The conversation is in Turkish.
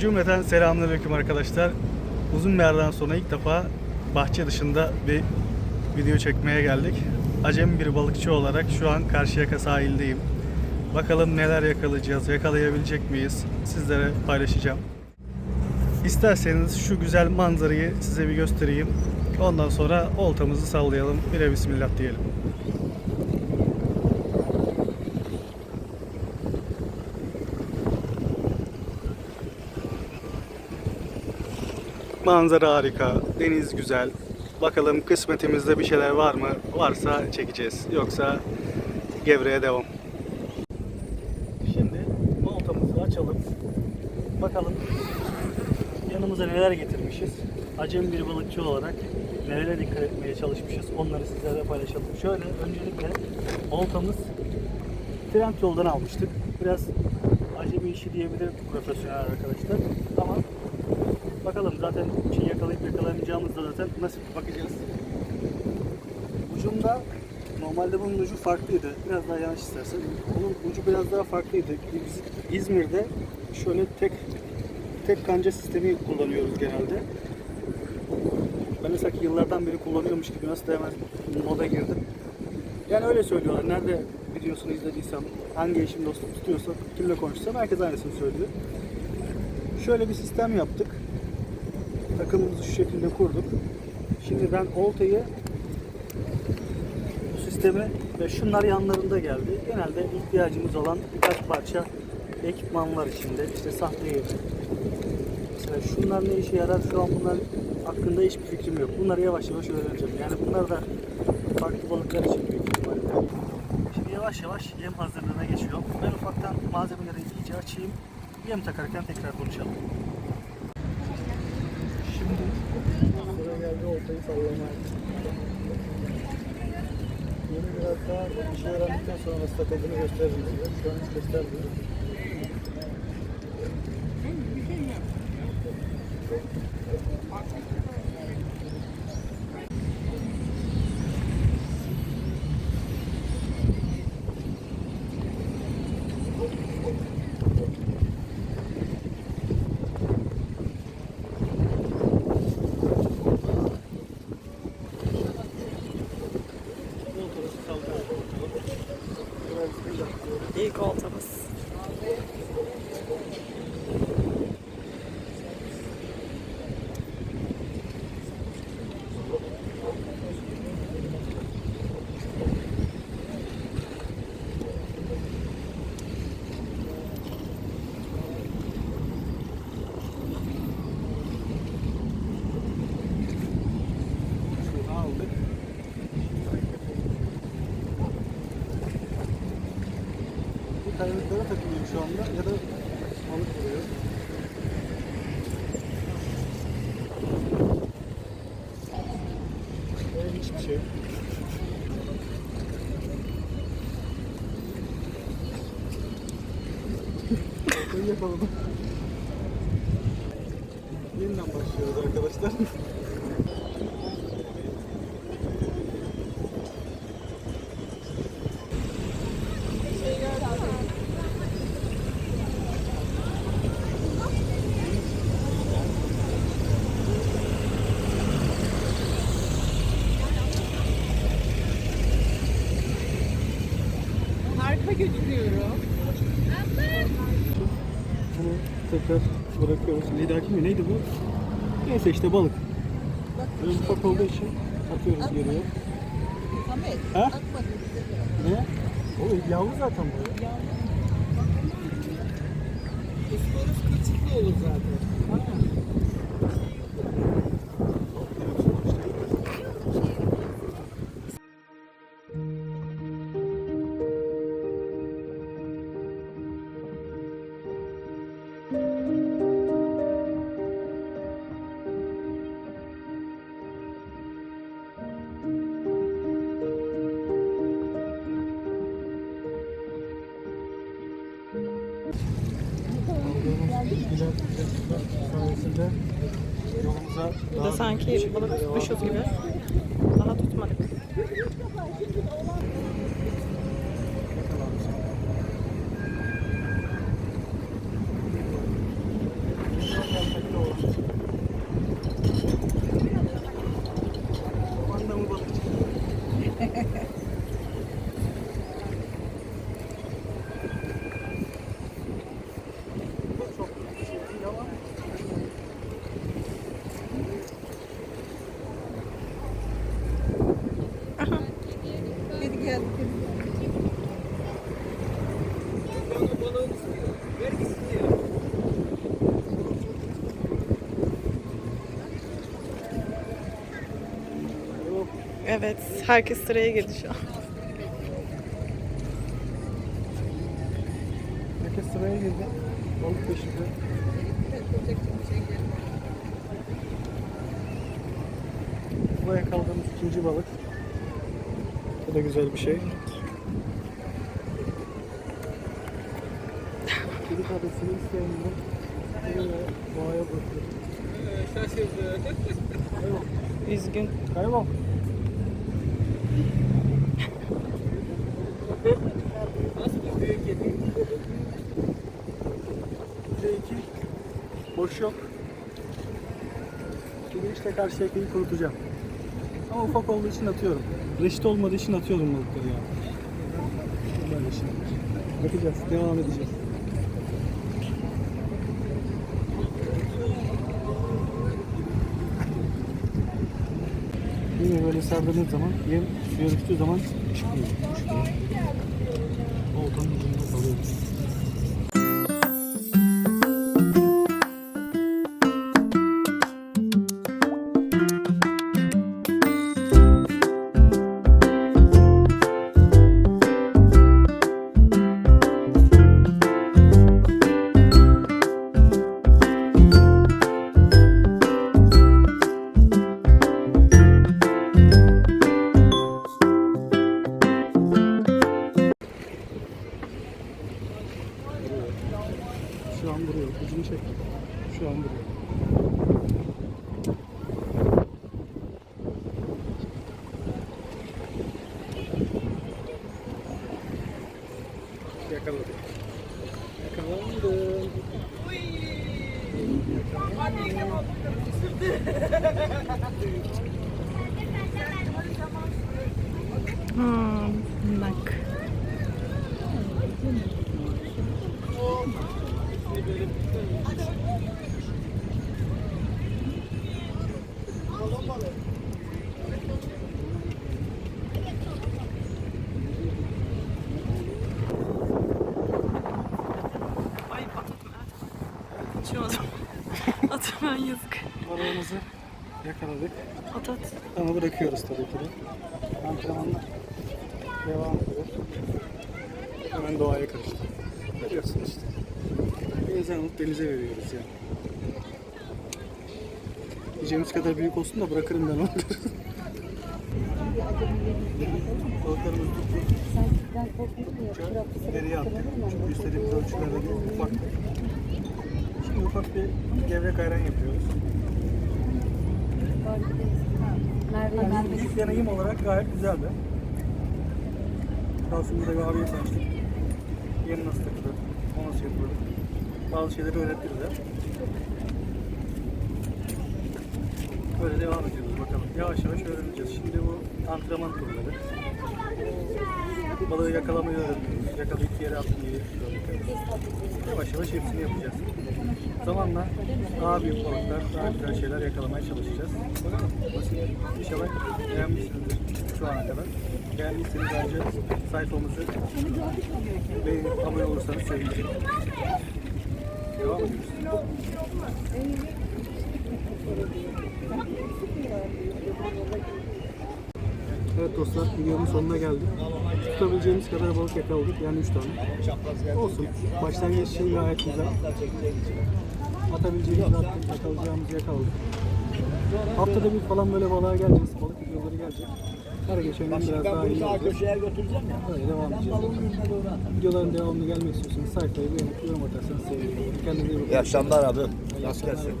Cümleten selamünaleyküm arkadaşlar. Uzun bir aradan sonra ilk defa bahçe dışında bir video çekmeye geldik. Acemi bir balıkçı olarak şu an Karşıyaka sahildeyim. Bakalım neler yakalayacağız, yakalayabilecek miyiz? Sizlere paylaşacağım. İsterseniz şu güzel manzarayı size bir göstereyim. Ondan sonra oltamızı sallayalım. Bire bismillah diyelim. Manzara harika, deniz güzel. Bakalım kısmetimizde bir şeyler var mı? Varsa çekeceğiz. Yoksa gevreye devam. Şimdi oltamızı açalım. Bakalım yanımıza neler getirmişiz. Acem bir balıkçı olarak nelere dikkat etmeye çalışmışız. Onları sizlerle paylaşalım. Şöyle öncelikle oltamız trend yoldan almıştık. Biraz acemi işi diyebilir profesyonel arkadaşlar. Ama bakalım zaten şey yakalayıp yakalayamayacağımızda zaten nasip bakacağız. Ucunda normalde bunun ucu farklıydı. Biraz daha yanlış istersen. Bunun ucu biraz daha farklıydı. Biz İzmir'de şöyle tek tek kanca sistemi kullanıyoruz genelde. Ben de sanki yıllardan beri kullanıyormuş gibi nasıl da hemen moda girdim. Yani öyle söylüyorlar. Nerede videosunu izlediysem, hangi eşim dostum tutuyorsa, kimle konuşsam herkes aynısını söylüyor. Şöyle bir sistem yaptık. Takımımızı şu şekilde kurduk. Şimdi ben oltayı sistemi ve şunlar yanlarında geldi. Genelde ihtiyacımız olan birkaç parça ekipman var içinde. İşte sahne yeri. Mesela şunlar ne işe yarar şu an bunlar hakkında hiçbir fikrim yok. Bunları yavaş yavaş öğreneceğim. Yani bunlar da farklı balıklar için büyük ihtimalle. Şimdi yavaş yavaş yem hazırlığına geçiyorum. Ben ufaktan malzemeleri iyice açayım. Yem takarken tekrar konuşalım. Sıra geldi oltayı sallamaya. Yeni biraz daha bir şey öğrendikten sonra nasıl takıldığını gösteririz. Şu an hiç göstermiyorum. Oltamızı sallayalım. Biraz bismillah. İlk oltamız. Şunu aldık. Bu kayalıklara takılıyor şu anda ya da balık vuruyor. Böyle hiçbir şey. Ortayı yakaladım. Yeniden başlıyoruz arkadaşlar. Tekrar bırakıyoruz. Lidaki mi? Neydi bu? Neyse işte balık. Böyle ufak olduğu için atıyoruz geriye. Samet, Ha? bize. Ne? O yavru zaten bu. Isparoz kılçıklı olur zaten. Aldığımız bilgiler, sayesinde yolumuza Burada daha sanki balık tutmuşuz gibi. Daha tutmadık. Evet, herkes sıraya girdi şu an. Herkes sıraya girdi. Balık peşinde. Buraya kaldığımız ikinci balık. Bu da güzel bir şey. Kadesini isteyenler buraya doğaya bırakıyor. Şaşırdı. Üzgün. Kaybol. Nasıl büyük de iki. Boş yok. Şimdi işte karşı yakayı kurutacağım. Ama ufak olduğu için atıyorum. Reşit olmadığı için atıyorum balıkları ya. Böyle şeyler. Bakacağız, devam edeceğiz. Yine böyle sardığınız zaman, yem suya düştüğü zaman çıkmıyor. Düşmüyor. Oltanın ucunda kalıyor. Vuruyor. Ucunu çek. Şu an vuruyor. Yakaladık. Yakalandım. Hmm, bak. Ay atma. Şu an. Atma yazık. Balığımızı yakaladık. At at. Ama bırakıyoruz tabii ki de. Antrenmanlar devam ediyor. Hemen doğaya karıştı. Görüyorsun işte. Denizden alıp denize veriyoruz yani. Yiyeceğimiz kadar büyük olsun da bırakırım ben onu. Şimdi ufak bir gevrek ayran yapıyoruz. Yani ilk deneyim olarak gayet güzeldi. Aslında bir abiye tanıştık. Yeni nasıl takılır, o nasıl yapılır. Bazı şeyleri öğretti bize. Böyle devam ediyoruz bakalım. Yavaş yavaş öğreneceğiz. Şimdi bu antrenman turları. Balığı yakalamayı öğreniyoruz. Yakalayıp yere atmayı. Yavaş yavaş hepsini yapacağız. Zamanla daha büyük balıklar, daha güzel şeyler yakalamaya çalışacağız. Bakalım. Basit. İnşallah beğenmişsinizdir şu ana kadar. Beğendiyseniz bence sayfamızı beğenip abone olursanız sevinirim. Evet dostlar videonun sonuna geldik. Tutabileceğimiz kadar balık yakaladık yani 3 tane. Olsun. Başlangıç için gayet güzel. Atabileceğimizi attık, yakalayacağımızı yakaladık. Haftada bir falan böyle balığa geleceğiz. Balık videoları gelecek. Her geçen gün biraz daha iyi olacak. götüreceğim ya. Böyle devam edeceğiz. Videoların devamını gelmek istiyorsanız sayfayı beğenip yorum atarsanız sevinirim. Kendinize iyi bakın. İyi akşamlar abi. Rast gelsin.